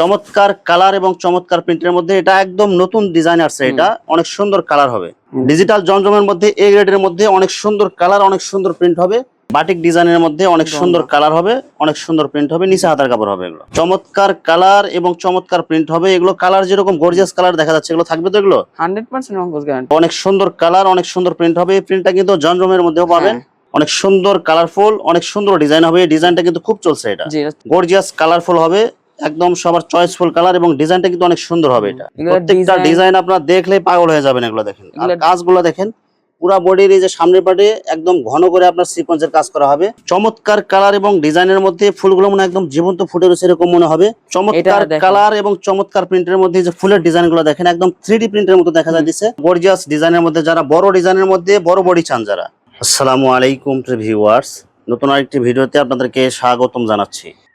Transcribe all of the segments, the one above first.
চমৎকার কালার এবং চমৎকার প্রিন্টের মধ্যে এটা একদম নতুন ডিজাইন আসছে এটা। অনেক সুন্দর কালার হবে। ডিজিটাল জমজমের মধ্যে এ গ্রেডের মধ্যে অনেক সুন্দর কালার অনেক সুন্দর প্রিন্ট হবে। বাটিক ডিজাইনের মধ্যে অনেক সুন্দর কালার হবে অনেক সুন্দর প্রিন্ট হবে নিচে হাতার কাপড় হবে এগুলো। চমৎকার কালার এবং চমৎকার প্রিন্ট হবে। এগুলো কালার যেরকম গর্জিয়াস কালার দেখা যাচ্ছে এগুলো থাকবে তো এগুলো? অনেক সুন্দর কালার অনেক সুন্দর প্রিন্ট হবে। এই প্রিন্টটা কিন্তু জমজমের মধ্যেও পাবেন। হ্যাঁ। অনেক সুন্দর কালারফুল অনেক সুন্দর ডিজাইন হবে। এই ডিজাইনটা কিন্তু খুব চলছে এটা- গর্জিয়াস কালারফুল হবে। একদম সবার চয়েসফুল কালার এবং ডিজাইনটা কিন্তু অনেক সুন্দর হবে এটা। প্রত্যেকটা ডিজাইন আপনারা দেখলেই পাগল হয়ে যাবেন এগুলো দেখেন। আর কাজগুলো দেখেন পুরা বডির এই যে সামনের পাটে একদম ঘন করে আপনার সিকোয়েন্সের কাজ করা হবে। চমৎকার কালার এবং ডিজাইনের মধ্যে ফুলগুলো মনে একদম জীবন্ত ফুটে রয়েছে এরকম মনে হবে। চমৎকার কালার এবং চমৎকার প্রিন্টের মধ্যে যে ফুলের ডিজাইনগুলো দেখেন একদম থ্রি প্রিন্টের মতো দেখা যাচ্ছে। গর্জিয়াস ডিজাইনের মধ্যে যারা বড় ডিজাইনের মধ্যে বড় বডি চান যারা। আসসালামু আলাইকুম ভিউয়ার্স নতুন আরেকটি ভিডিওতে আপনাদেরকে স্বাগতম জানাচ্ছি।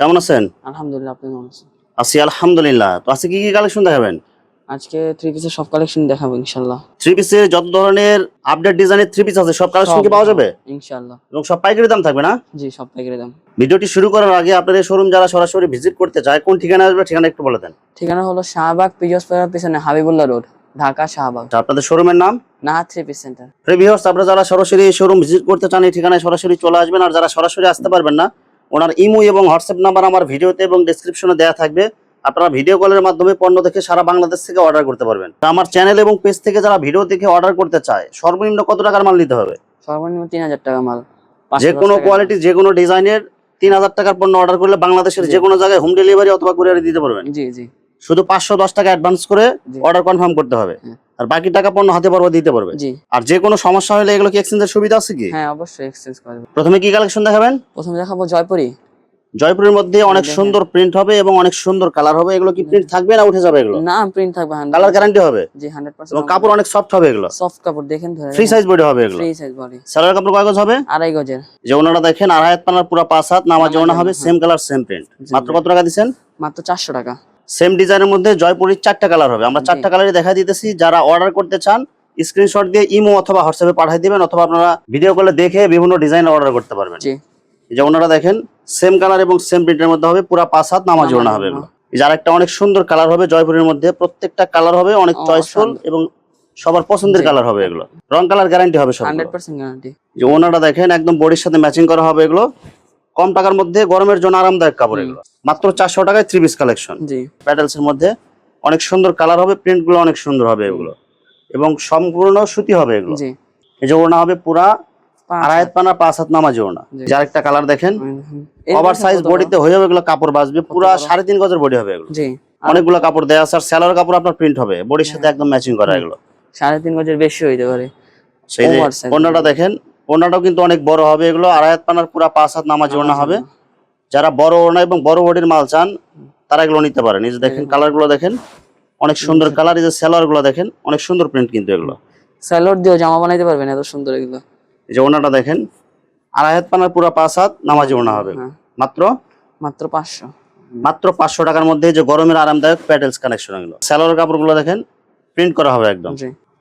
কেমন আছেন? আলহামদুলিল্লাহ আপনি কেমন আছেন? আছি আলহামদুলিল্লাহ। তো আজকে কি কি কালেকশন দেখাবেন? আজকে থ্রি পিসের সব কালেকশন দেখাবো থ্রি পিসের যত ধরনের আপডেট ডিজাইনের থ্রি পিস আছে সব কালেকশন কি পাওয়া যাবে? এবং সব পাইকারি দাম থাকবে না? জি সব প্যাকেটে দাম। ভিডিওটি শুরু করার আগে আপনাদের শোরুম যারা সরাসরি ভিজিট করতে চায় কোন ঠিকানা আসবে ঠিকানা একটু বলে দেন। ঠিকানা হলো শাহবাগ পিছনে হাবিবুল্লাহ রোড ঢাকা শাহবাগ। আচ্ছা, আপনাদের শোরুমের নাম? নাহা থ্রি পিস সেন্টার প্রিভিয়ার্স আপনারা যারা সরাসরি শোরুম ভিজিট করতে চান এই ঠিকানায় সরাসরি চলে আসবেন। আর যারা সরাসরি আসতে পারবেন না ওনার ইমো এবং হোয়াটসঅ্যাপ নাম্বার আমার ভিডিওতে এবং ডেসক্রিপশনে দেওয়া থাকবে। আপনারা ভিডিও কলের মাধ্যমে পণ্য দেখে সারা বাংলাদেশ থেকে অর্ডার করতে পারবেন। আমার চ্যানেল এবং পেজ থেকে যারা ভিডিও দেখে অর্ডার করতে চায় সর্বনিম্ন কত টাকার মাল নিতে হবে? সর্বনিম্ন তিন হাজার টাকা মাল। যে কোনো কোয়ালিটি যে কোনো ডিজাইনের তিন হাজার টাকার পণ্য অর্ডার করলে বাংলাদেশের। যে কোনো জায়গায় হোম ডেলিভারি অথবা কুরিয়ারে দিতে পারবেন। জি জি। শুধু পাঁচশো দশ টাকা অ্যাডভান্স করে অর্ডার কনফার্ম করতে হবে। হ্যাঁ। আর বাকি টাকা পণ্য হাতে পারব দিতে পারবে। জি। আর যে কোনো সমস্যা হলে এগুলো কি এক্সচেঞ্জের সুবিধা আছে কি? হ্যাঁ অবশ্যই এক্সচেঞ্জ করে দেবো প্রথমে কি কালেকশন দেখাবেন? প্রথমে দেখাবো জয়পুরি। জয়পুরের মধ্যে অনেক সুন্দর প্রিন্ট হবে এবং অনেক সুন্দর কালার হবে। এগুলো কি প্রিন্ট থাকবে না উঠে যাবে এগুলো? না প্রিন্ট থাকবে কালার গ্যারান্টি হবে। জি হান্ড্রেড এবং পার্সেন্ট কাপড় অনেক সফট হবে এগুলো। সফট কাপড় দেখেন ধরে ফ্রি সাইজ বডি হবে এগুলো। ফ্রি সাইজ বডি সালোয়ার কাপড় কয় গজ হবে? আড়াই গজের। যে ওনারা দেখেন আড়াই হাত পানার পুরো পাঁচ হাত নামাজ ওনা হবে সেম কালার সেম প্রিন্ট মাত্র কত টাকা দিচ্ছেন? মাত্র চারশো টাকা। সেম ডিজাইনের মধ্যে জয়পুরের চারটা কালার হবে। আমরা চারটা কালারই দেখা দিতেছি। যারা অর্ডার করতে চান স্ক্রিনশট দিয়ে ইমো অথবা হোয়াটসঅ্যাপে পাঠিয়ে দিবেন অথবা আপনারা ভিডিও কলে দেখে বিভিন্ন ডিজাইন অর্ডার করতে পারবেন। যে ওনারা দেখেন সেম কালার এবং সেম প্রিন্টের মধ্যে হবে পুরো পাঁচ হাত নামাজ ওড়না হবে এগুলো। এই যে আরেকটা অনেক সুন্দর কালার হবে জয়পুরের মধ্যে প্রত্যেকটা কালার হবে অনেক চয়েসফুল এবং সবার পছন্দের কালার হবে এগুলো। রং কালার গ্যারান্টি হবে সব হান্ড্রেড পার্সেন্ট গ্যারান্টি যে ওনারা দেখেন একদম বডির সাথে ম্যাচিং করা হবে এগুলো। কম টাকার মধ্যে গরমের জন্য আরামদায়ক কাপড় এগুলো। মাত্র চারশো টাকায় থ্রি পিস কালেকশন জি। প্যাটেলস এর মধ্যে অনেক সুন্দর কালার হবে প্রিন্টগুলো অনেক সুন্দর হবে এগুলো। এবং সম্পূর্ণ সুতি হবে এগুলো। এই যে ওড়না হবে পুরা পাঁচ আড়াই পানা পাঁচ হাত নামাজি ওড়না। যার একটা কালার দেখেন। ওভার সাইজ বডিতে হয়ে যাবে এগুলো কাপড় বাঁচবে। পুরা সাড়ে তিন গজের বডি হবে এগুলো। অনেকগুলো কাপড় দেওয়া আছে আর স্যালোর কাপড় আপনার প্রিন্ট হবে। বডির সাথে একদম ম্যাচিং করা এগুলো। সাড়ে তিন গজের বেশি হইতে পারে। ওড়নাটা দেখেন ওড়নাটাও কিন্তু অনেক বড় হবে। এগুলো আড়াই পানার পুরা পাঁচ হাত নামাজি ওড়না হবে। যারা বড় ওড়না এবং বড় বডির মাল চান তারা এগুলো নিতে পারেন। এই যে দেখেন হুম। কালারগুলো দেখেন অনেক সুন্দর কালার এই যে সেলারগুলো দেখেন অনেক সুন্দর প্রিন্ট কিন্তু এগুলো। স্যালোড দিয়েও জামা বানাইতে পারবেন এত সুন্দর এগুলো। এই যে ওনাটা দেখেন আড়াই হাত পানার পুরা পাঁচ হাত নামাজি ওনা হবে। হ্যাঁ। মাত্র? মাত্র পাঁচশো। মাত্র পাঁচশো টাকার মধ্যে যে গরমের আরামদায়ক প্যাটেলস কানেকশন এগুলো। সেলার কাপড়গুলো দেখেন প্রিন্ট করা হবে একদম।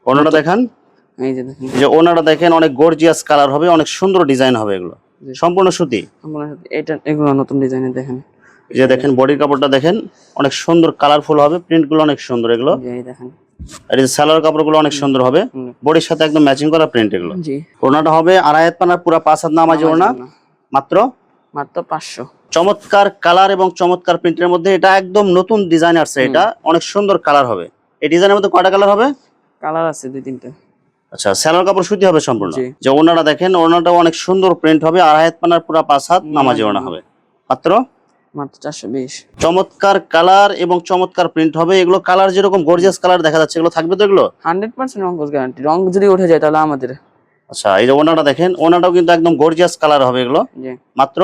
ওনাটা দেখেন এই যে দেখেন। যে ওনাটা দেখেন অনেক গর্জিয়াস কালার হবে অনেক সুন্দর ডিজাইন হবে এগুলো। সম্পূর্ণ সুতি? এটা এগুলো নতুন ডিজাইনের দেখেন। যে দেখেন বডির কাপড়টা দেখেন অনেক সুন্দর কালারফুল হবে প্রিন্টগুলো অনেক সুন্দর এগুলো। দেখেন। আর এই সালোয়ার কাপড়গুলো অনেক সুন্দর হবে। বডির সাথে একদম ম্যাচিং করা প্রিন্ট এগুলো। জি। ওনাটা হবে আড়াই হাত পানার পুরা পাঁচ হাত নামাজি। মাত্র? মাত্র পাঁচশো। চমৎকার কালার এবং চমৎকার প্রিন্টের মধ্যে এটা একদম নতুন ডিজাইন আসছে এটা। অনেক সুন্দর কালার হবে। এই ডিজাইনের মধ্যে কয়টা কালার হবে? কালার আছে দুই তিনটে আচ্ছা স্যালোয়ার কাপড় সুতি হবে সম্পূর্ণ? যে ওনারা দেখেন ওনাটাও অনেক সুন্দর প্রিন্ট হবে আড়াই হাত পানার পুরা পাঁচ হাত নামাজি ওড়না হবে। মাত্র? চমৎকার কালার এবং চমৎকার প্রিন্ট হবে। এগুলো কালার যেরকম গর্জিয়াস কালার দেখা যাচ্ছে এগুলো থাকবে তো এগুলো? হান্ড্রেড পার্সেন্ট রঙ্গস গ্যারান্টি রং যদি উঠে যায় তাহলে আমাদের। আচ্ছা এই যে ওনাটা দেখেন ওনাটাও কিন্তু একদম গর্জিয়াস কালার হবে এগুলো। মাত্র?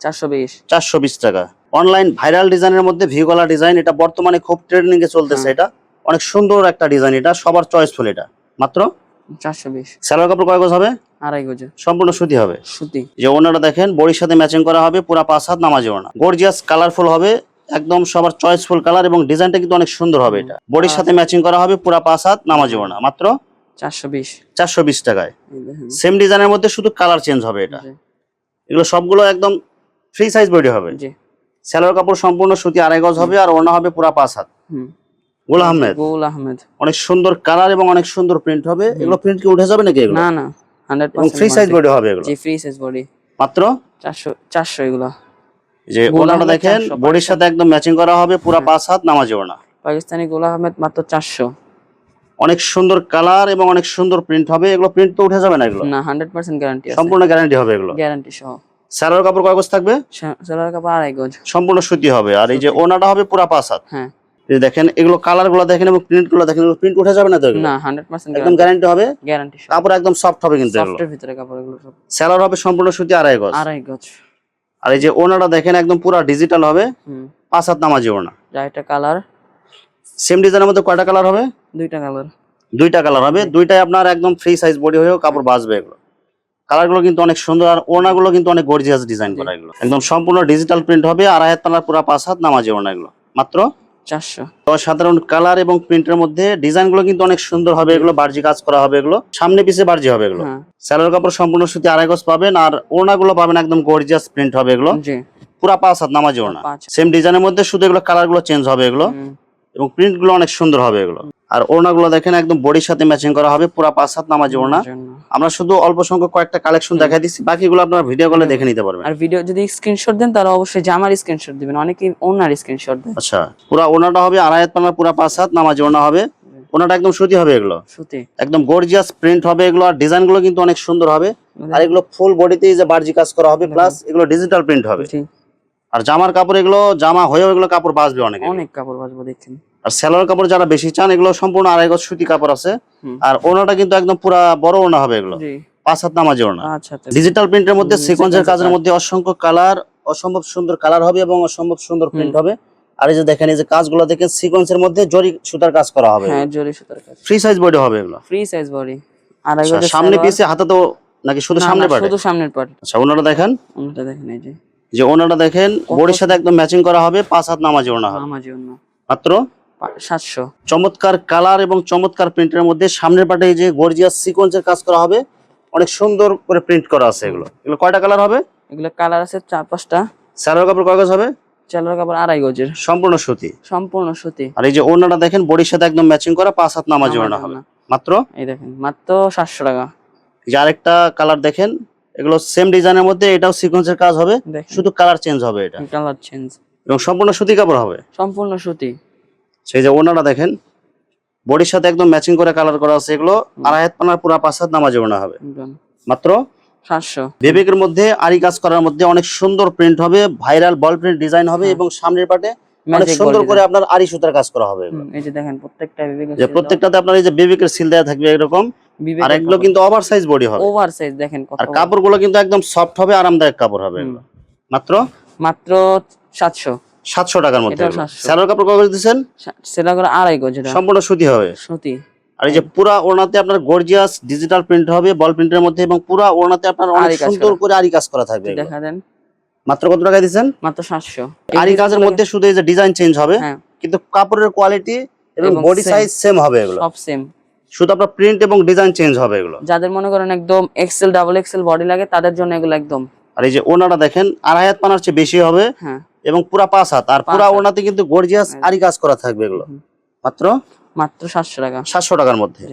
চারশো বিশ। চারশো বিশ টাকা। অনলাইন ভাইরাল ডিজাইনের মধ্যে ভিগলা ডিজাইন এটা বর্তমানে খুব ট্রেন্ডিং এ চলতেছে হ্যাঁ। এটা। অনেক সুন্দর একটা ডিজাইন এটা সবার চয়েসফুল এটা। মাত্র? চারশো বিশ। সালোয়ার কাপড় কয় গজ হবে? আড়াই গজে। সম্পূর্ণ সুতি হবে? সুতি। যে ওনারা দেখেন বডির সাথে ম্যাচিং করা হবে পুরা পাঁচ হাত নামাজি ওনা গর্জিয়াস কালারফুল হবে একদম সবার চয়েসফুল কালার এবং ডিজাইনটা কিন্তু অনেক সুন্দর হবে এটা। বডির সাথে ম্যাচিং করা হবে পুরা পাঁচ হাত নামাজি ওনা মাত্র চারশো বিশ। চারশো বিশ টাকায়। সেম ডিজাইনের মধ্যে শুধু কালার চেঞ্জ হবে এটা। এগুলো সবগুলো একদম ফ্রি সাইজ বডি হবে। জি। সালোয়ার কাপড় সম্পূর্ণ সুতি আড়াই গজ হবে আর ওনা হবে পুরা পাঁচ হাত। হুম। গোল আহমেদ। গোল আহমেদ। অনেক সুন্দর কালার এবং অনেক সুন্দর প্রিন্ট হবে। এগুলো প্রিন্ট কি উঠে যাবে নাকি এগুলো? না না হান্ড্রেড এবং ফ্রি সাইজ বডি হবে এগুলো? জি ফ্রি সাইজ বডি মাত্র? চারশো চারশো এগুলো। যে ওনাটা দেখেন বডির সাথে একদম ম্যাচিং করা হবে পুরা পাঁচ হাত নামাজি ওনা পাকিস্তানি গোল আহমেদ মাত্র চারশো। অনেক সুন্দর কালার এবং অনেক সুন্দর প্রিন্ট হবে। এগুলো প্রিন্ট তো উঠে যাবে না এগুলো? না হান্ড্রেড পার্সেন্ট গ্যারান্টি আছে। সম্পূর্ণ গ্যারান্টি হবে এগুলো? গ্যারান্টি সহ। স্যালোয়ার কাপড় কয় গজ থাকবে? সোলার কাপড় আড়াই গজ। সম্পূর্ণ সুতি হবে। আর এই যে ওনাটা হবে পুরা পাঁচ হাত। হ্যাঁ। দেখেন এগুলো কালারগুলো দেখেন এবং প্রিন্টগুলো দেখেন প্রিন্ট উঠে যাবে না তো না একদম গ্যারান্টি হবে? গ্যারান্টি কাপড় একদম সফট হবে কিন্তু সফটের ভিতরে কাপড় এগুলো সব। স্যালোয়ার হবে সম্পূর্ণ সুতি আড়াই গজ। আড়াই গজ। আর এই যে ওনাটা দেখেন একদম পুরা ডিজিটাল হবে। পাঁচ হাত নামাজি ওনা। যা এটা কালার সেম ডিজাইনের মধ্যে কয়টা কালার হবে? দুইটা কালার দুইটা কালার হবে। দুইটাই আপনার একদম ফ্রি সাইজ বডি হয়েও কাপড় বাঁচবে এগুলো। কালারগুলো কিন্তু অনেক সুন্দর আর ওনাগুলো কিন্তু অনেক গর্জিয়াস ডিজাইন করা এগুলো। একদম সম্পূর্ণ ডিজিটাল প্রিন্ট হবে। আর হাত তালার পুরা পাঁচ হাত নামাজি ওনা এগুলো। মাত্র চারশো। সাধারণ কালার এবং প্রিন্টের মধ্যে ডিজাইনগুলো কিন্তু অনেক সুন্দর হবে এগুলো বার্জি কাজ করা হবে এগুলো। সামনে পিছে বার্জি হবে এগুলো। হ্যাঁ। স্যালোর কাপড় সম্পূর্ণ সুতি আড়াই গজ পাবেন আর ওড়নাগুলো পাবেন একদম গর্জিয়াস প্রিন্ট হবে এগুলো। পুরা পাঁচ হাত নামাজি ওড়না। সেম ডিজাইনের মধ্যে শুধু এগুলো কালারগুলো চেঞ্জ হবে এগুলো। এবং প্রিন্টগুলো অনেক সুন্দর হবে এগুলো। আর ওড়নাগুলো দেখেন একদম বডির সাথে ম্যাচিং করা হবে পুরা পাঁচ হাত নামাজি ওড়না। আমরা শুধু অল্প সংখ্যক কয়েকটা কালেকশন দেখাই দিচ্ছি বাকিগুলো আপনারা ভিডিও কলে দেখে নিতে পারবেন। আর ভিডিও যদি স্ক্রিনশট দেন তাহলে অবশ্যই জামার স্ক্রিনশট দিবেন অনেকে ওনার স্ক্রিনশট দেন আচ্ছা পুরা ওনাটা হবে আড়াই হাত পানার পুরা পাঁচ হাত নামাজি ওড়না হবে। ওনাটা একদম সুতি হবে এগুলো। সুতি। একদম গর্জিয়াস প্রিন্ট হবে এগুলো আর ডিজাইনগুলো কিন্তু অনেক সুন্দর হবে। আর এগুলো ফুল বডিতে যে বার্জি কাজ করা হবে প্লাস এগুলো ডিজিটাল প্রিন্ট হবে। জি, আর জামার কাপড় এগুলো জামা হয়েও এগুলো কাপড় বাঁচবে অনেক। অনেক কাপড় বাজবো দেখছেন। আর সেলোয়ার কাপড় যারা বেশি চান এগুলো সম্পূর্ণ আড়াই গজ সুতি কাপড় আছে। আর ওনাটা কিন্তু একদম পুরা বড় ওনা হবে এগুলো। পাঁচ হাত নামাজি ওনা। আচ্ছা আচ্ছা। ডিজিটাল প্রিন্টের মধ্যে সিকোয়েন্সের কাজের মধ্যে অসংখ্য কালার অসম্ভব সুন্দর কালার হবে এবং অসম্ভব সুন্দর প্রিন্ট হবে। আর এই যে দেখেন এই যে কাজগুলো দেখেন সিকোয়েন্সের মধ্যে জরি সুতার কাজ করা হবে। হ্যাঁ জরি সুতার কাজ। ফ্রি সাইজ বডি হবে এগুলো। ফ্রি সাইজ বডি আড়াই আচ্ছা, সামনে। পিছে হাতে তো নাকি শুধু সামনে পাটে শুধু সামনের পার্ট আচ্ছা ওনারা দেখেন। ওনাটা দেখেন এই যে। যে ওনারা দেখেন বডির সাথে একদম ম্যাচিং করা হবে পাঁচ হাত নামাজি ওনা মাত্র? সাতশো। চমৎকার কালার এবং চমৎকার প্রিন্টের মধ্যে সামনের পাটে যে গর্জিয়াস সিকোয়েন্সের কাজ করা হবে অনেক সুন্দর করে প্রিন্ট করা আছে এগুলো। এগুলো কয়টা কালার হবে? এগুলো কালার আছে চার পাঁচটা। স্যালোয়ার কাপড় কয় গজ হবে? চালের কাপড় আড়াই গজের। সম্পূর্ণ সুতি। সম্পূর্ণ সুতি। আর এই যে ওনাটা দেখেন বডির সাথে একদম ম্যাচিং করা পাঁচ হাত নামাজি ওনা হবে। মাত্র? এই দেখেন মাত্র সাতশো টাকা। এই যে আরেকটা কালার দেখেন এগুলো সেম ডিজাইনের মধ্যে এটাও সিকোয়েন্সের কাজ হবে শুধু কালার চেঞ্জ হবে এটা। কালার চেঞ্জ এবং সম্পূর্ণ সুতি কাপড় হবে। সম্পূর্ণ সুতি। সেই যে ওনারা দেখেন বডির সাথে একদম ম্যাচিং করে কালার করা আছে এগুলো আড়াই হাত পানার পুরা পাঁচ হাত নামাজি ওনা হবে। মাত্র সাতশো। বিবেকের মধ্যে আরি কাজ করার মধ্যে অনেক সুন্দর প্রিন্ট হবে ভাইরাল বল প্রিন্ট ডিজাইন হবে এবং সামনের পাটে অনেক সুন্দর করে আপনার আরি সুতার কাজ করা হবে। এই যে দেখেন প্রত্যেকটা বিবেকের প্রত্যেকটাতে আপনার এই যে বিবেকের সিল দেওয়া থাকবে এরকম আর এগুলো কিন্তু বডি হবে। দেখেন কত আর কাপড়গুলো কিন্তু একদম সফট হবে আরামদায়ক কাপড় হবে মাত্র? মাত্র সাতশো। সাতশো টাকার মধ্যে। 700 স্যালোর কাপড় কত দিচ্ছেন? সেটা করে আড়াই গজ সম্পূর্ণ সুতি হবে। সুতি। আর এই যে পুরা ওড়নাতে আপনার গর্জিয়াস ডিজিটাল প্রিন্ট হবে বল প্রিন্টের মধ্যে এবং পুরা ওড়নাতে আপনার অনেক সুন্দর করে আরি কাজ করা থাকবে দেখা দেন। মাত্র কত টাকা দিচ্ছেন? মাত্র সাতশো। আরি কাজের মধ্যে শুধু এই যে ডিজাইন চেঞ্জ হবে হ্যাঁ। কিন্তু কাপড়ের কোয়ালিটি এবং এবং বডি সাইজ সেম হবে এগুলো। সব সেম শুধু আপনার প্রিন্ট এবং ডিজাইন চেঞ্জ হবে এগুলো? যাদের মনে করেন একদম এক্সেল ডাবল এক্সেল বডি লাগে তাদের জন্য এগুলো একদম। আর এই যে ওনাটা দেখেন আড়াই হাত পানার চেয়ে বেশি হবে হ্যাঁ। এবং পুরা পাঁচ হাত। আর পুরা। ওনাতে কিন্তু গর্জিয়াস আরি কাজ করা থাকবে এগুলো। মাত্র? মাত্র সাতশো টাকা। সাতশো টাকার মধ্যে।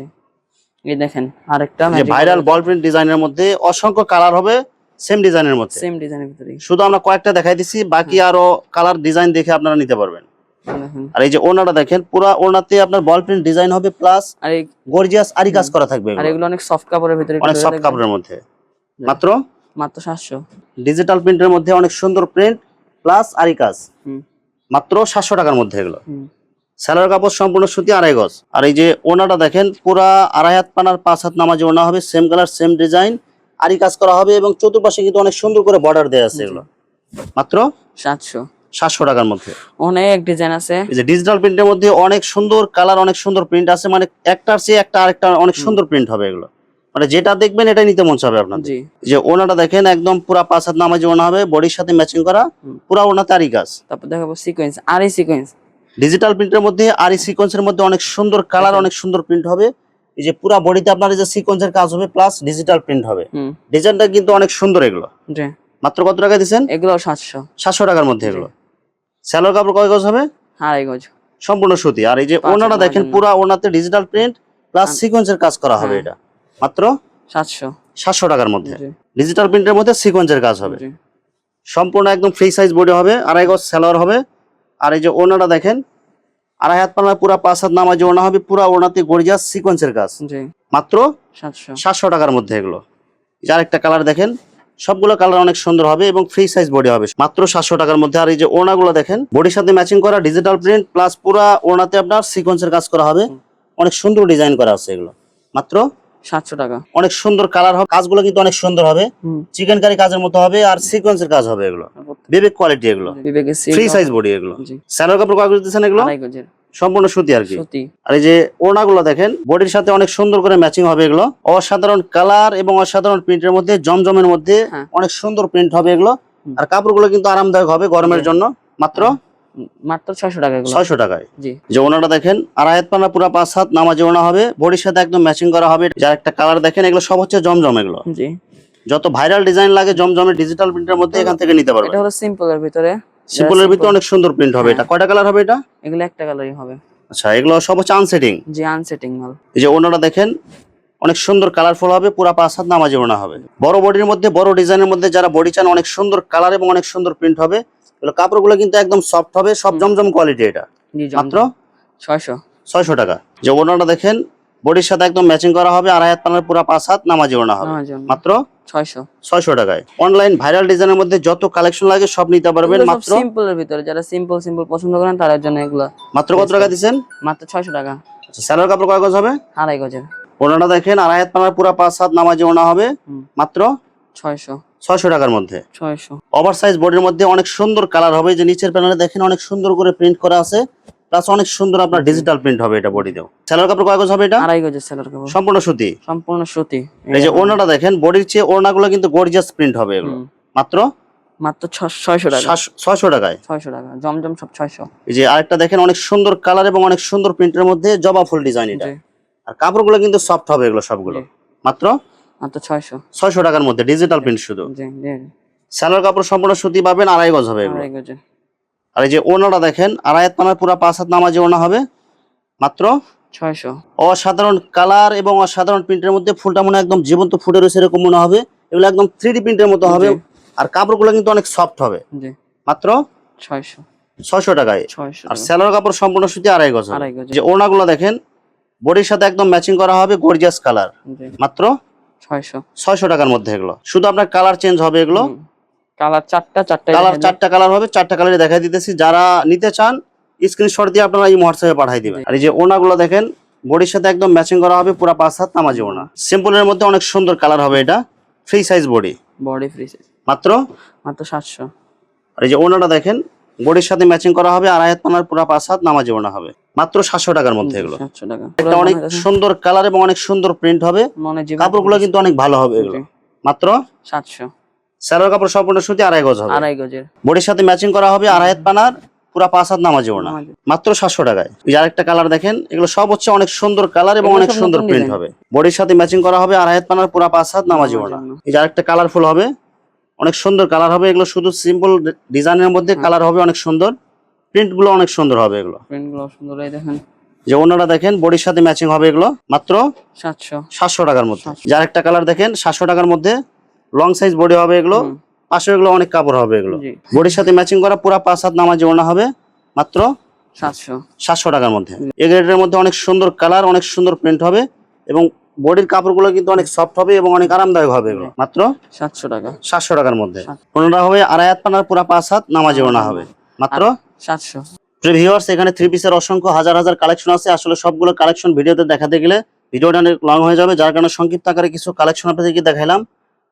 এই দেখেন আরেকটা ভাইরাল বল প্রিন্ট ডিজাইনের মধ্যে অসংখ্য কালার হবে সেম ডিজাইনের মধ্যে। সেম ডিজাইনের ভিতরে শুধু আমরা কয়েকটা দেখাই দিচ্ছি বাকি আরও কালার ডিজাইন দেখে আপনারা নিতে পারবেন। আর এই যে ওনাটা দেখেন পুরা ওনাতে আপনার বল প্রিন্ট ডিজাইন হবে প্লাস আর গর্জিয়াস আরি কাজ করা থাকবে আর এগুলো। অনেক সফট কাপড়ের ভিতরে অনেক সফট কাপড়ের মধ্যে। মাত্র? মাত্র সাতশো। ডিজিটাল প্রিন্টের মধ্যে অনেক সুন্দর প্রিন্ট প্লাস আরি কাজ। মাত্র সাতশো টাকার মধ্যে এগুলো। হুম। কাপড় সম্পূর্ণ সুতি আড়াই গজ। আর এই যে ওনাটা দেখেন পুরা আড়াই হাত পানার পাঁচ হাত নামাজে ওনা হবে সেম কালার সেম ডিজাইন আরি কাজ করা হবে এবং চতুর্পাশে কিন্তু অনেক সুন্দর করে বর্ডার দেওয়া আছে এগুলো। মাত্র? সাতশো। সাতশো টাকার মধ্যে। অনেক ডিজাইন আছে। এই যে ডিজিটাল প্রিন্টের মধ্যে অনেক সুন্দর কালার অনেক সুন্দর প্রিন্ট আছে। মানে একটার চেয়ে একটা আরেকটা অনেক সুন্দর প্রিন্ট হবে এগুলো। মানে যেটা দেখবেন এটাই নিতে মন চাবে আপনার যে ওনাটা দেখেন একদম পুরা পাঁচ হাত নামাজি ওনা হবে বডির সাথে ম্যাচিং করা। পুরা ওনা তারি গাছ তারপর দেখাবো সিকোয়েন্স আর এই সিকোয়েন্স ডিজিটাল প্রিন্টের মধ্যে আর এই সিকোয়েন্সের মধ্যে অনেক সুন্দর কালার অনেক সুন্দর প্রিন্ট হবে। এই যে পুরা বডিতে আপনার এই যে সিকোয়েন্সের কাজ হবে প্লাস ডিজিটাল প্রিন্ট হবে। ডিজাইনটা কিন্তু অনেক সুন্দর এগুলো। মাত্র কত টাকা দিচ্ছেন এগুলো সাতশো। সাতশো টাকার মধ্যে এগুলো। স্যালোর কাপড় কয় গজ হবে? আড়াই গজ। সম্পূর্ণ সুতি। আর এই যে ওনাটা দেখেন। পুরা ওনাতে ডিজিটাল প্রিন্ট প্লাস। সিকোয়েন্সের কাজ করা হবে হ্যাঁ। এটা। মাত্র সাতশো। সাতশো টাকার মধ্যে। ডিজিটাল প্রিন্টের মধ্যে সিকোয়েন্সের কাজ হবে। সম্পূর্ণ একদম ফ্রি সাইজ বডি হবে আড়াই গজ সালোয়ার হবে। আর এই যে ওনাটা দেখেন আড়াই হাত পাল্লা পুরা পাঁচ হাত নামাজ ওনা হবে পুরা ওনাতে গর্জিয়াস সিকোয়েন্সের কাজ। মাত্র সাতশো। টাকার মধ্যে এগুলো। এই যে আরেকটা কালার দেখেন সবগুলো কালার অনেক সুন্দর হবে এবং ফ্রি সাইজ বডি হবে। মাত্র সাতশো টাকার মধ্যে। আর এই যে ওনাগুলো দেখেন বডির সাথে ম্যাচিং করা ডিজিটাল প্রিন্ট প্লাস পুরা ওনাতে আপনার সিকোয়েন্সের কাজ করা হবে। অনেক সুন্দর ডিজাইন করা আছে এগুলো। মাত্র সাতশো টাকা। অনেক সুন্দর কালার হবে। কাজগুলো কিন্তু অনেক সুন্দর হবে। চিকেন কারি কাজের মতো হবে আর সিকোয়েন্সের কাজ হবে এগুলো। বিবেক কোয়ালিটি এগুলো। ফ্রি সাইজ বডি এগুলো। স্যালোর কাপড় কাগজ দিচ্ছেন এগুলো? সম্পূর্ণ সুতি আর কি। আর এই যে ওড়নাগুলো দেখেন বডির সাথে অনেক সুন্দর করে ম্যাচিং হবে এগুলো। অসাধারণ কালার এবং অসাধারণ প্রিন্টের মধ্যে জমজমের মধ্যে হ্যাঁ। অনেক সুন্দর প্রিন্ট হবে এগুলো। আর কাপড়গুলো কিন্তু আরামদায়ক হবে গরমের জন্য। মাত্র মাত্র ছয়শো টাকা ছয়শো টাকায়। যে ওনাটা দেখেন আড়াই হাত পানা পুরা পাঁচ হাত নামাজে ওনা হবে। বডির সাথে একদম ম্যাচিং করা হবে। যার একটা কালার দেখেন এগুলো সব হচ্ছে জমজম এগুলো। জি। যত ভাইরাল ডিজাইন লাগে জমজমের ডিজিটাল প্রিন্টের মধ্যে এখান থেকে নিতে পারবে এটা হলো সিম্পলের ভিতরে। সিম্পলের ভিতরে অনেক সুন্দর প্রিন্ট হবে এটা। কয়টা কালার হবে এটা? এগুলো একটা কালারই হবে। আচ্ছা এগুলো সব হচ্ছে আনসেটিং জি আনসেটিং মাল। এই যে ওনারা দেখেন অনেক সুন্দর কালারফুল হবে পুরা পাঁচ হাত নামাজি ওনা হবে। বড় বডির মধ্যে বড় ডিজাইনের মধ্যে যারা বডি চান অনেক সুন্দর কালার এবং অনেক সুন্দর প্রিন্ট হবে। এগুলো কাপড়গুলো কিন্তু একদম সফট হবে সব জমজম কোয়ালিটি এটা। জি মাত্র? ছয়শো। ছয়শো টাকা। যে ওনারা দেখেন বডির সাথে একদম ম্যাচিং করা হবে আড়াই হাত পানার পুরা পাঁচ হাত নামাজি ওনা হবে। মাত্র? ছয়শো। ছয়শো টাকায়। অনলাইন ভাইরাল ডিজাইনের মধ্যে যত কালেকশন লাগে সব নিতে পারবেন মাত্র সিম্পলের ভিতরে যারা সিম্পল সিম্পল পছন্দ করেন তাদের জন্য এগুলো। মাত্র কত টাকা দিচ্ছেন? মাত্র ছয়শো টাকা। আচ্ছা স্যালোর কাপড় কয় গজ হবে? আড়াই গজের। ওনারা দেখেন আড়াই হাত পানার পুরা পাঁচ হাত নামাজি ওনা হবে। মাত্র? ছয়শো। ছয়শো টাকার মধ্যে। ছয়শো। ওভার সাইজ বডির মধ্যে অনেক সুন্দর কালার হবে। যে নিচের প্যানেলে দেখেন অনেক সুন্দর করে প্রিন্ট করা আছে। প্লাস অনেক সুন্দর আপনার ডিজিটাল প্রিন্ট হবে এটা বডিতেও স্যালোর কাপড় কয় গজ হবে এটা? আড়াই গজের সেলার কাপড় সম্পূর্ণ সুতি? সম্পূর্ণ সুতি। এই যে ওড়নাটা দেখেন বডির চেয়ে ওড়নাগুলো কিন্তু গর্জিয়াস প্রিন্ট হবে এগুলো। মাত্র? মাত্র ছয়শো টাকা। ছয়শো টাকায়? ছয়শো টাকা জমজম সব ছয়শো। এই যে আরেকটা দেখেন অনেক সুন্দর কালার এবং অনেক সুন্দর প্রিন্টের মধ্যে জবা ফুল ডিজাইন এটা। আর কাপড়গুলো কিন্তু সফট হবে এগুলো সবগুলো। মাত্র? মাত্র ছয়শো। ছয়শো টাকার মধ্যে ডিজিটাল প্রিন্ট শুধু। জি জি। স্যালোর কাপড় সম্পূর্ণ সুতি পাবেন আড়াই গজ হবে এগুলো। আর এই যে ওনাটা দেখেন আড়াই হাত পানার পুরা পাঁচ হাত নামাজে ওনা হবে মাত্র ছয়শো। অসাধারণ কালার এবং অসাধারণ প্রিন্টের মধ্যে ফুলটা মনে একদম জীবন্ত ফুটে রয়েছে এরকম মনে হবে। এগুলো একদম থ্রি ডি প্রিন্টের মতো হবে। আর কাপড়গুলো কিন্তু অনেক সফট হবে। মাত্র ছয়শো। ছয়শো টাকায়। আর স্যালোর কাপড় সম্পূর্ণ সুতি আড়াই গজ হবে। আড়াই গজ যে ওড়নাগুলো দেখেন বডির সাথে একদম ম্যাচিং করা হবে গর্জিয়াস কালার মাত্র ছয়শো। ছয়শো টাকার মধ্যে এগুলো। শুধু আপনার কালার চেঞ্জ হবে এগুলো। কালার চারটা চারটা কালার চারটা কালার হবে চারটা কালারে দেখাই দিতেছি। যারা নিতে চান স্ক্রিনশট দিয়ে আপনারা এই হোয়াটসঅ্যাপে পাঠাই দিবেন। আর এই যে ওনাগুলো দেখেন বডির সাথে একদম ম্যাচিং করা হবে পুরো পাঁচ হাত নামাজি ওনা সিম্পলের মধ্যে অনেক সুন্দর কালার হবে এটা। Free size body body free মাত্র? মাত্র সাতশো। আর এই যে ওনাটা দেখেন বডির সাথে ম্যাচিং করা হবে আড়াই হাত পানার পুরো পাঁচ হাত নামাজি ওনা হবে। মাত্র সাতশো টাকার মধ্যে এগুলো। একটা অনেক সুন্দর কালার এবং অনেক সুন্দর প্রিন্ট হবে। কাপড়গুলো কিন্তু অনেক ভালো হবে এগুলো। মাত্র? সাতশো। স্যালোর কাপড় সম্পূর্ণ সুতি আড়াই গজ হবে। আড়াই গজের। বডির সাথে ম্যাচিং করা হবে আড়াই হাত পানার পুরা পাঁচ হাত নামাজি ওনা মাত্র সাতশো টাকায়। এই আরেকটা কালার দেখেন এগুলো সব হচ্ছে অনেক সুন্দর কালার এবং অনেক সুন্দর প্রিন্ট হবে। বডির সাথে ম্যাচিং করা হবে আড়াই হাত পানার পুরা পাঁচ হাত নামাজি ওনা ওড়না। এই যে আরেকটা কালারফুল হবে অনেক সুন্দর কালার হবে। এগুলো শুধু সিম্পল ডিজাইনের মধ্যে কালার হবে অনেক সুন্দর। প্রিন্টগুলো অনেক সুন্দর হবে এগুলো। প্রিন্টগুলো সুন্দর এই দেখেন। যে ওনারা দেখেন বডির সাথে ম্যাচিং হবে এগুলো। মাত্র সাতশো। সাতশো টাকার মধ্যে। যে আরেকটা কালার দেখেন সাতশো টাকার মধ্যে লং সাইজ বডি হবে এগুলো। পাশে এগুলো অনেক কাপড় হবে এগুলো। বডির সাথে ম্যাচিং করা পুরা পাঁচ হাত নামাজি ওনা হবে মাত্র সাতশো। সাতশো টাকার মধ্যে। এই গ্রেডের মধ্যে অনেক সুন্দর কালার অনেক সুন্দর প্রিন্ট হবে এবং বডির কাপড়গুলো কিন্তু অনেক সফট হবে এবং অনেক আরামদায়ক হবে এগুলো। মাত্র সাতশো টাকা। সাতশো টাকার মধ্যে। পনেরোটা হবে আড়াই হাত পানার পুরা পাঁচ হাত নামাজি ওনা হবে। মাত্র সাতশো। ভিউয়ার্স এখানে থ্রি পিসের অসংখ্য হাজার হাজার কালেকশন আছে। আসলে সবগুলো কালেকশন ভিডিওতে দেখাতে গেলে ভিডিওটা অনেক লং হয়ে যাবে। যার কারণে সংক্ষিপ্ত আকারে কিছু কালেকশন আপনাদেরকে দেখাইলাম। তো